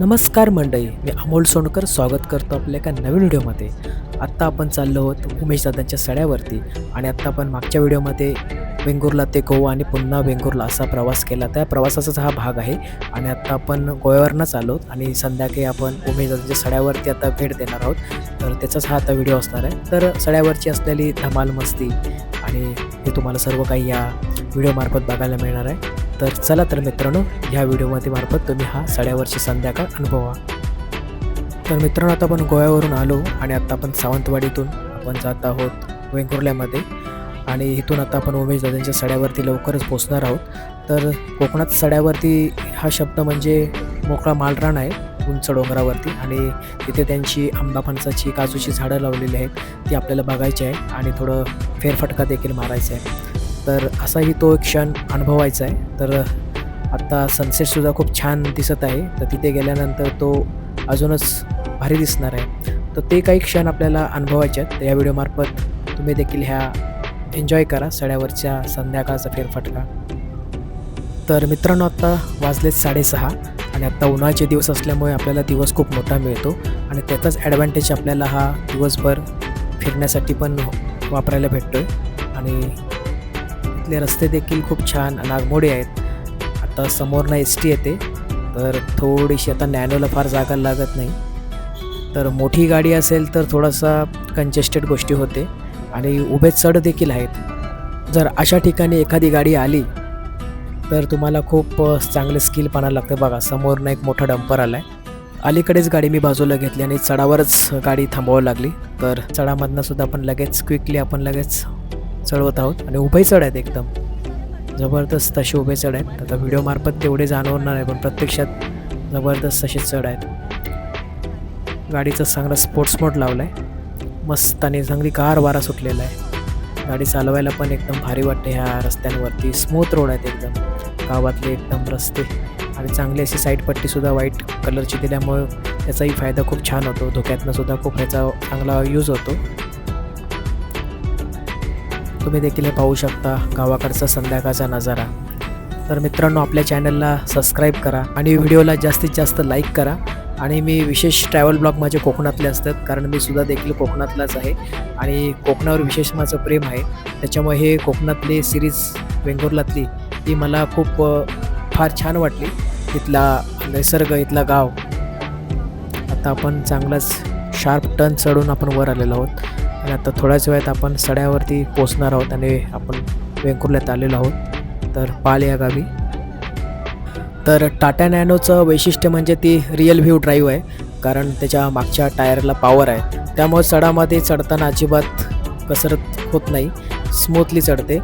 नमस्कार मंडळी मी अमोल सोनकर स्वागत करतो आपल्या एका नवीन व्हिडिओमध्ये. आत्ता आपण चाललो आहोत उमेश दादांच्या सड्यावरती आणि आत्ता आपण मागच्या व्हिडिओमध्ये वेंगुर्ला ते गोवा आणि पुन्हा वेंगुर्ला असा प्रवास केला. त्या प्रवासाचाच हा भाग आहे आणि आत्ता आपण गोव्यावरनंच आलो आणि संध्याकाळी आपण उमेश दादांच्या सड्यावरती आता भेट देणार आहोत. तर त्याचाच हा आता व्हिडिओ असणार आहे. तर सड्यावरची असलेली धमाल मस्ती आणि हे तुम्हाला सर्व काही या व्हिडिओमार्फत बघायला मिळणार आहे. तर चला तर मित्रांनो ह्या व्हिडिओमध्ये मार्फत तुम्ही हा सड्यावरची संध्याकाळ अनुभवा. तर मित्रांनो आता आपण गोव्यावरून आलो आणि आता आपण सावंतवाडीतून आपण जात आहोत वेंगुर्ल्यामध्ये. आणि इथून आता आपण उमेश दादांच्या सड्यावरती लवकरच पोचणार आहोत. तर कोकणात सड्यावरती हा शब्द म्हणजे मोकळा मालराण आहे उंच डोंगरावरती. आणि तिथे त्यांची आंबा फणसाची काजूची झाडं लावलेली आहेत ती आपल्याला बघायची आहे. आणि थोडं फेरफटका देखील मारायचा आहे. तर असाही तो एक क्षण अनुभवायचा आहे. तर आत्ता सनसेटसुद्धा खूप छान दिसत आहे. तर तिथे गेल्यानंतर तो अजूनच भारी दिसणार आहे. तर ते काही क्षण आपल्याला अनुभवायचे आहेत. तर या व्हिडिओमार्फत तुम्ही देखील ह्या एन्जॉय करा. सड्यावरच्या संध्याकाळचा फेरफटका. तर मित्रांनो आत्ता वाजलेत साडेसहा आणि आत्ता उन्हाळ्याचे दिवस असल्यामुळे आपल्याला दिवस खूप मोठा मिळतो आणि त्याचाच ॲडव्हान्टेज आपल्याला हा दिवसभर फिरण्यासाठी पण वापरायला भेटतो आहे आणि इथले रस्ते देखील खूप छान नागमोडी आहेत. आता समोरनं एस टी येते. तर थोडीशी आता नॅनोला फार जागा लागत नाही. तर मोठी गाडी असेल तर थोडासा कंजेस्टेड गोष्टी होते. आणि उभे चढ देखील आहेत. जर अशा ठिकाणी एखादी गाडी आली तर तुम्हाला खूप चांगले स्किल पाहायला लागतं बघा. समोरनं एक मोठा डंपर आला आहे अलीकडेच गाडी मी बाजूला घेतली आणि चढावरच गाडी थांबवावी लागली. तर चढामधनं सुद्धा आपण लगेच क्विकली आपण लगेच चढवत आहोत आणि उभे चढ आहेत एकदम. जबरदस्त असे उभे चढ आहेत. आता व्हिडिओमार्फत तेवढे जाणवणार नाही पण प्रत्यक्षात जबरदस्त असे चढ आहेत. गाडीचा चांगला स्पोर्ट्स मोड लावला आहे मस्त आणि चांगली कार वारा सुटलेला आहे. गाडी चालवायला पण एकदम भारी वाटते ह्या रस्त्यांवरती. स्मूथ रोड आहेत एकदम. गावातले एकदम रस्ते. आणि चांगली अशी साईडपट्टीसुद्धा व्हाईट कलरची दिल्यामुळे त्याचाही फायदा खूप छान होतो. धोक्यातनंसुद्धा खूप ह्याचा चांगला यूज होतो. तुम्ही देखील हे पाहू शकता गावाकडचा संध्याकाळचा नजारा. तर मित्रांनो आपल्या चॅनलला सबस्क्राईब करा आणि व्हिडिओला जास्तीत जास्त लाईक करा. आणि मी विशेष ट्रॅव्हल ब्लॉग माझे कोकणातले असतात कारण मी सुद्धा देखील कोकणातलाच आहे. आणि कोकणावर विशेष माझं प्रेम आहे. त्याच्यामुळे हे कोकणातली सिरीज वेंगुर्लातली ती मला खूप फार छान वाटली. इथला निसर्ग इथला गाव. आता आपण चांगलाच शार्प टर्न चढून आपण वर आलेलो आहोत. आणि आता थोड्याच वेळात आपण सड्यावरती पोचणार आहोत आणि आपण वेंकुर्ल्यात आलेलो आहोत. तर पाल या गावी. तर टाटा नॅनोचं वैशिष्ट्य म्हणजे ती रिअल व्ह्यू ड्राईव्ह आहे कारण त्याच्या मागच्या टायरला पॉवर आहे. त्यामुळे चढामध्ये चढताना अजिबात कसरत होत नाही स्मूथली चढते.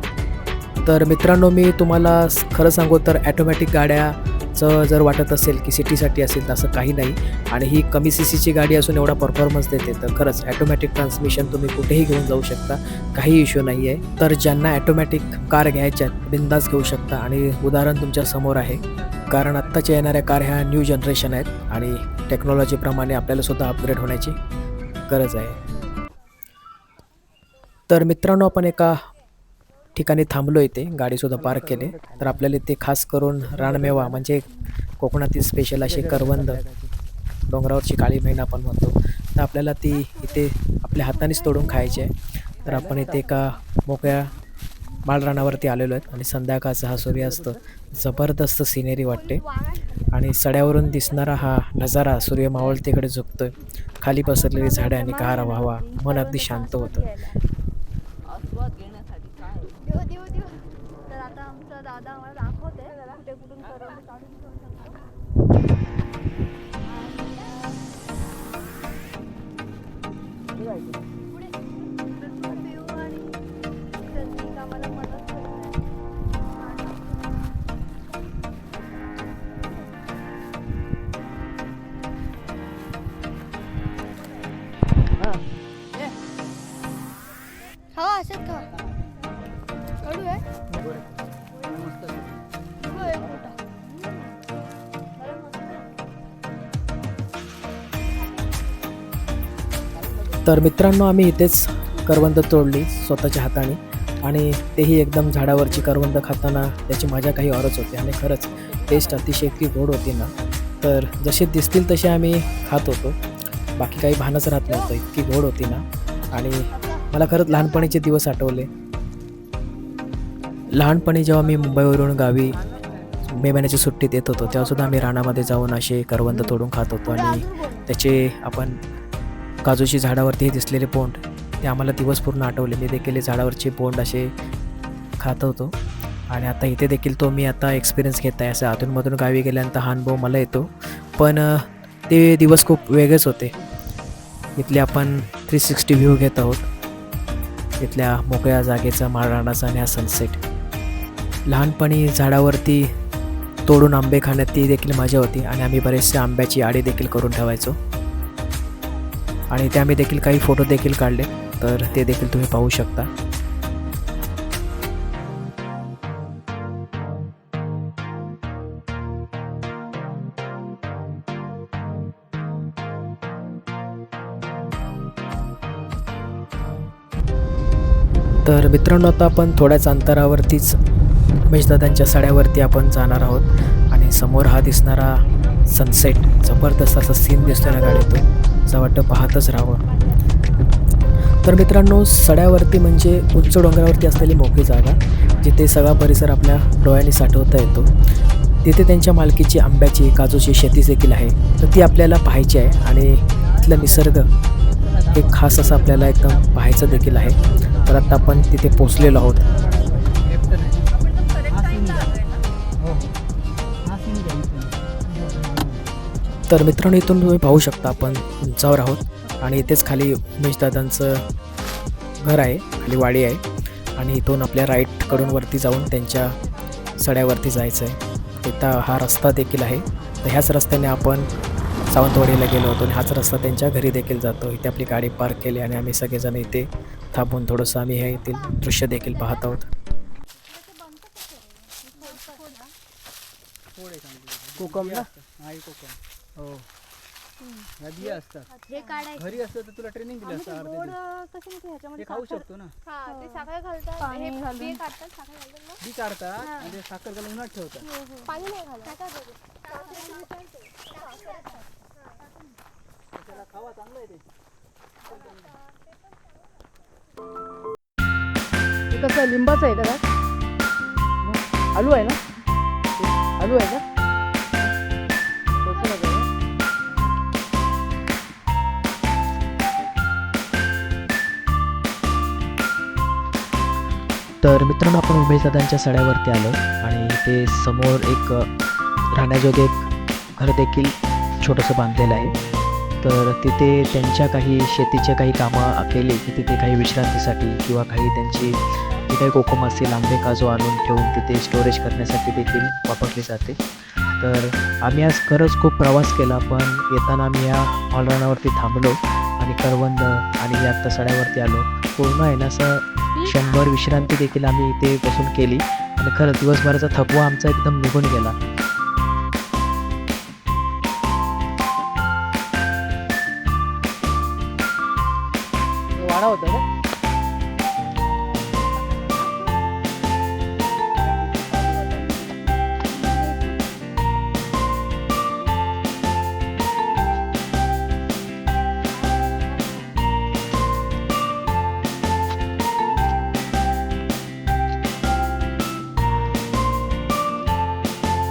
तर मित्रांनो मी तुम्हाला खरं सांगू तर ॲटोमॅटिक गाड्या चं जर वाटत असेल की सिटीसाठी असेल तर असं काही नाही. आणि ही कमी सी सीची गाडी असून एवढा परफॉर्मन्स देते तर खरंच ॲटोमॅटिक ट्रान्समिशन तुम्ही कुठेही घेऊन जाऊ शकता. काही इश्यू नाही आहे तर ज्यांना ॲटोमॅटिक कार घ्यायच्या बिंदास घेऊ शकता. आणि उदाहरण तुमच्यासमोर आहे. कारण आत्ताच्या येणाऱ्या कार ह्या न्यू जनरेशन आहेत आणि टेक्नॉलॉजीप्रमाणे आपल्याला सुद्धा अपग्रेड होण्याची गरज आहे. तर मित्रांनो आपण एका ठिकाणी थांबलो इथे गाडीसुद्धा पार्क केले. तर आपल्याला इथे खास करून रानमेवा म्हणजे कोकणातील स्पेशल असे करवंद डोंगरावरची काळी मेण आपण म्हणतो. तर आपल्याला ती इथे आपल्या हातानेच तोडून खायची आहे. तर आपण इथे एका मोकळ्या माळरानावरती आलेलो आहेत आणि संध्याकाळचा हा सूर्यास्त जबरदस्त सिनेरी वाटते. आणि सड्यावरून दिसणारा हा नजारा सूर्य मावळतेकडे झुकतोय. खाली पसरलेली झाडे आणि कहारा व्हावा मन अगदी शांत होतं देऊ देऊ देऊ तर आता आमचा दादा आम्हाला दाखवते. कुठे कुठून करवंद काढून घेऊ शकतो. तर मित्रांनो आम्ही इथेच करवंद तोडली स्वतःच्या हाताने. आणि तेही एकदम झाडावरची करवंद खाताना त्याची मजा काही औरच होती. आणि खरंच टेस्ट अतिशय इतकी गोड होती ना. तर जसे दिसतील तसे आम्ही खात होतो. बाकी काही भानच राहत नव्हतं. इतकी गोड होती ना. आणि मला खरंच लहानपणीचे दिवस आठवले. लहानपणी जेव्हा मी मुंबईवरून गावी मे महिन्याच्या सुट्टीत येत होतो तेव्हासुद्धा आम्ही रानामध्ये जाऊन असे करवंद तोडून खात होतो. आणि त्याचे आपण काजूची झाडावरती दिसलेले बोंड ते आम्हाला दिवस पूर्ण आठवले. मी देखील हे झाडावरचे बोंड असे खात होतो. आणि आता इथे देखील तो मी आता एक्सपिरियन्स घेत आहे. असं अधूनमधून गावी गेल्यानंतर हा अनुभव मला येतो. पण ते दिवस खूप वेगळेच होते. इथले आपण थ्री सिक्स्टी व्ह्यू घेत आहोत. इथल्या मोकळ्या जागेचा माळराणाचा आणि हा सनसेट लहानपणी झाडावरती तोडून आंबे खाण्यात ती देखील मजा होती. आणि आम्ही बरेचसे आंब्याची आडी देखील करून ठेवायचो. आणि त्या आम्ही देखील काही फोटो देखील काढले तर ते देखील तुम्ही पाहू शकता. तर मित्रांनो आता आपण थोड्याच अंतरावरतीच मेजदादांच्या सड्यावरती आपण जाणार आहोत. आणि समोर हा दिसणारा सनसेट जबरदस्त असा सीन दिसतोय ना गाडीतून. असं वाटतं पाहतच राहावं. तर मित्रांनो सड्यावरती म्हणजे उंच डोंगरावरती असलेली मोकळी जागा जिथे सगळा परिसर आपल्या डोळ्यांनी साठवता येतो. तिथे त्यांच्या मालकीची आंब्याची काजूची शेती देखील आहे. तर ती आपल्याला पाहायची आहे आणि तिथला निसर्ग एक खास असं आपल्याला एकदम पाहायचं देखील आहे. तर आता आपण तिथे पोचलेलो आहोत. तर मित्रांनो इथून तुम्ही पाहू शकता आपण उंचावर आहोत. आणि इथेच खाली उमेशदादांचं घर आहे खाली वाडी आहे. आणि इथून आपल्या राईटकडून वरती जाऊन त्यांच्या सड्यावरती जायचं आहे तिथं हा रस्ता देखील आहे. तर ह्याच रस्त्याने आपण सावंतवाडीला गेलो होतो. आणि हाच रस्ता त्यांच्या घरी देखील जातो. इथे आपली गाडी पार्क केली आणि आम्ही सगळेजण इथे थांबून थोडंसं आम्ही हे येथील दृश्य देखील पाहत आहोत. कोकम ना आई कोकम. हो. ह्या बिया असतात. हे काढायचं. घरी असतं तर तुला ट्रेनिंग दिली असतं अर्धे दिवस. कसं माहिती ह्याच्यामध्ये ते खाऊ शकतो ना. हा ते साखर घालतात. पाणी हे घालून. बी काढतात साखर घालतात ना बी काढतात आणि ते साखर घालून उन्हात ठेवतात. पाणी नाही घालत. त्याला खावा चांगलं आहे ते. हे कसं लिंबाचं आहे का? आलू आहे ना? आलू आहे का? तर मित्रांनो आपण उमेशदादांच्या सड्यावरती आलो आणि ते समोर एक राहण्याजोगे घर देखील छोटंसं बांधलेलं आहे. तर तिथे त्यांच्या काही शेतीच्या काही कामं केली की तिथे काही विश्रांतीसाठी किंवा काही त्यांची जे काही कोकम असतील आंबे काजू आणून ठेवून तिथे स्टोरेज करण्यासाठी देखील वापरली जाते. तर आम्ही आज खरंच खूप प्रवास केला पण येताना आम्ही या हॉलरानावरती थांबलो आणि करवंद आणि या आत्ता सड्यावरती आलो. पूर्ण आहे ना असं क्षणभर विश्रांती देखील आम्ही इथे बसून केली. आणि खरं दिवसभराचा थकवा आमचा एकदम निघून गेला.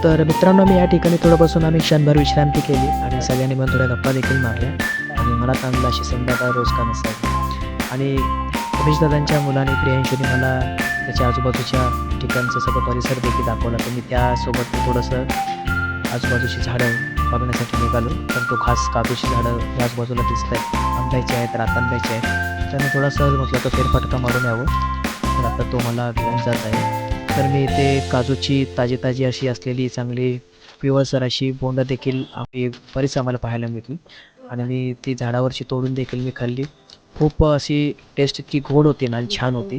तर मित्रांनो मी या ठिकाणी थोडं बसून आम्ही क्षणभर विश्रांती केली आणि सगळ्यांनी मग थोड्या गप्पा देखील मारल्या. आणि मला चांगलं अशी संध्याकाळ रोज का नसायची आणि रमेश दादांच्या मुलाने प्रियांशूने मला त्याच्या आजूबाजूच्या ठिकाणचं सगळं परिसर देखील दाखवला. तर मी त्यासोबत थोडंसं आजूबाजूची झाडं बघण्यासाठी निघालो. तर तो खास काजूची झाडं या आजूबाजूला दिसत आहेत आंब्याची आहेत रातांब्याची आहेत. तर मी थोडा सहज म्हटलं तर फेरफटका मारून यावं. तर आता तो मला घेऊन जात आहे. तर मी इथे काजूची ताजी ताजी अशी असलेली चांगली पिवळसर अशी बोंडा देखील आम्ही बरीच आम्हाला पाहायला मिळतील. आणि मी ती झाडावरची तोडून देखील मी खाल्ली. खूप अशी टेस्ट इतकी गोड होती ना आणि छान होती.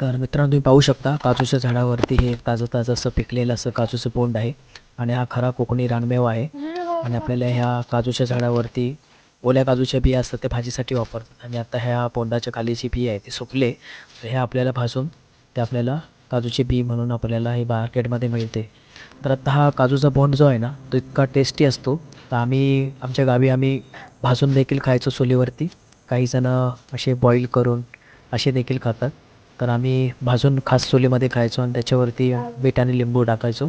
तर मित्रांनो तुम्ही पाहू शकता काजूच्या झाडावरती हे ताजं ताजं असं पिकलेलं असं काजूचं बोंड आहे. आणि हा खरा कोकणी रानमेवा आहे. आणि आपल्याला ह्या काजूच्या झाडावरती ओल्या काजूच्या बिया असतात त्या भाजीसाठी वापरतात. आणि आता ह्या बोंडाच्या कालीची बी बिया आहे ते सुकले तर हे आपल्याला भाजून ते आपल्याला काजूची बी म्हणून आपल्याला हे मार्केटमध्ये मिळते. तर आता हा काजूचा बोंड जो आहे ना तो इतका टेस्टी असतो. तर आम्ही आमच्या गावी आम्ही भाजून देखील खायचो चुलीवरती. काही जणं असे बॉईल करून असे देखील खातात. तर आम्ही भाजून खास चुलीमध्ये खायचो आणि त्याच्यावरती मीठ आणि लिंबू टाकायचो.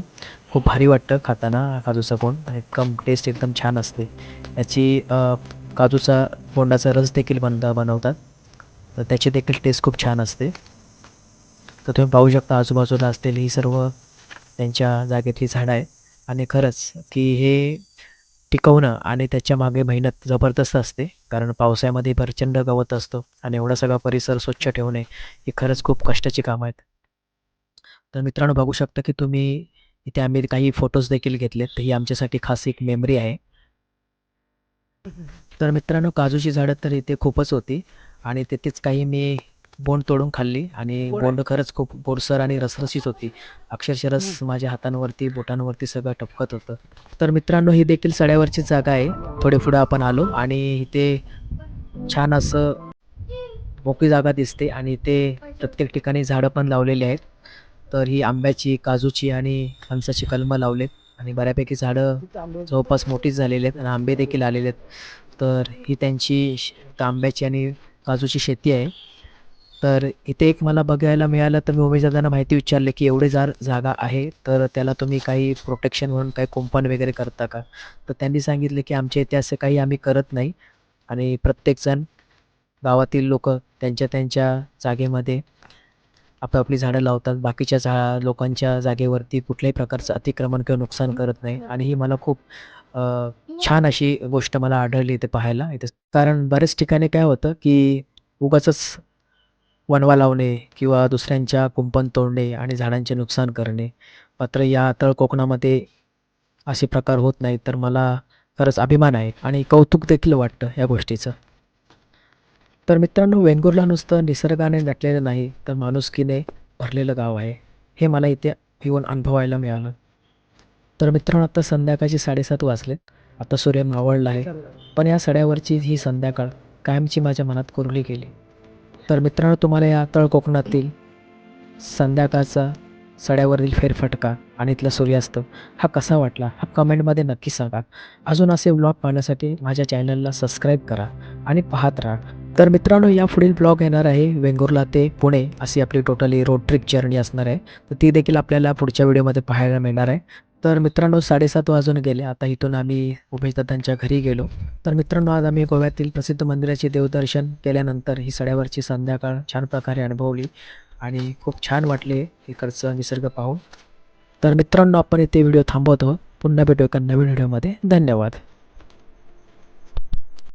खूप भारी वाटतं खाताना हा काजूचा बोंड. एकदम टेस्ट एकदम छान असते. याची काजूचा बोंडाचा रस देखील बनता बनवतात. तर त्याची देखील टेस्ट खूप छान असते. तर तुम्ही पाहू शकता आजूबाजूला असलेली ही सर्व त्यांच्या जागेतली झाडं आहे आणि खरंच की हे टिकवणं आणि त्याच्यामागे मेहनत जबरदस्त असते. कारण पावसाळ्यामध्ये प्रचंड गवत असतो आणि एवढा सगळा परिसर स्वच्छ ठेवणे ही खरंच खूप कष्टाची कामं आहेत. तर मित्रांनो बघू शकता की तुम्ही इथे आम्ही काही फोटोज देखील घेतलेत. ही आमच्यासाठी खास एक मेमरी आहे. तर मित्रांनो काजूची झाडं तर इथे खूपच होती आणि तिथेच काही मी बोंड तोडून खाल्ली आणि बोंड. खरंच खूप गोडसर आणि रसरशीत होती. अक्षरशः रस माझ्या हातांवरती बोटांवरती सगळं टपकत होतं. तर मित्रांनो ही देखील सड्यावरची जागा आहे. थोडे पुढं आपण आलो आणि इथे छान असं मोकळी जागा दिसते आणि इथे प्रत्येक ठिकाणी झाडं पण लावलेली आहेत. तर ही आंब्याची काजूची आणि फणसाची कलमं लावलेत आणि बऱ्यापैकी झाडं जवळपास मोठीच झालेली आहेत आणि आंबे देखील आलेले आहेत. तर ही त्यांची श- तांब्याची आणि काजूची शेती आहे. तर इथे एक मला बघायला मिळालं तर मी उमेशदादांना माहिती विचारले की एवढे जार जागा आहे तर त्याला तुम्ही काही प्रोटेक्शन म्हणून काही कुंपण वगैरे करता का? तर त्यांनी सांगितले की आमच्या इथे असं काही आम्ही करत नाही आणि प्रत्येकजण गावातील लोक त्यांच्या त्यांच्या जागेमध्ये आपापली झाडं लावतात. बाकीच्या झा लोकांच्या जागेवरती कुठल्याही प्रकारचं अतिक्रमण किंवा नुकसान करत नाही. आणि ही मला खूप छान अशी गोष्ट मला आढळली इथे पाहायला. इथे कारण बऱ्याच ठिकाणी काय होतं की उगाचच वणवा लावणे किंवा दुसऱ्यांच्या कुंपण तोडणे आणि झाडांचे नुकसान करणे मात्र या तळ कोकणामध्ये असे प्रकार होत नाहीत तर मला खरंच अभिमान आहे आणि कौतुक देखील वाटतं या गोष्टीचं. तर मित्रांनो वेंगुर्ला नुसतं निसर्गाने नटलेलं नाही तर माणुसकीने भरलेलं गाव आहे. हे मला इथे येऊन अनुभवायला मिळालं. तर मित्रांनो आत्ता संध्याकाळचे साडेसात वाजलेत. आता सूर्य मावळला आहे. पण या सड्यावरची ही संध्याकाळ कायमची माझ्या मनात कोरली गेली. तर मित्रांनो तुम्हाला या तळ कोकणातील संध्याकाळचा सड्यावरील फेरफटका आणि इथला सूर्यास्त हा कसा वाटला हा कमेंटमध्ये नक्की सांगा. अजून असे ब्लॉग पाहण्यासाठी माझ्या चॅनलला सबस्क्राईब करा आणि पाहत राहा. तर मित्रांनो या पुढील ब्लॉग येणार आहे वेंगुर्ला ते पुणे अशी आपली टोटली रोड ट्रिप जर्नी असणार आहे. तर ती देखील आपल्याला पुढच्या व्हिडिओमध्ये पाहायला मिळणार आहे. तर मित्रांनो साडेसात वाजून गेले. आता इथून आम्ही उमेशदादांच्या घरी गेलो. तर मित्रांनो आज आम्ही गोव्यातील प्रसिद्ध मंदिराचे देवदर्शन केल्यानंतर ही सड्यावरची संध्याकाळ छान प्रकारे अनुभवली आणि खूप छान वाटले इकडचं निसर्ग पाहून. तर मित्रांनो आपण इथे व्हिडिओ थांबवतो. पुन्हा भेटू एका नवीन व्हिडिओमध्ये. धन्यवाद.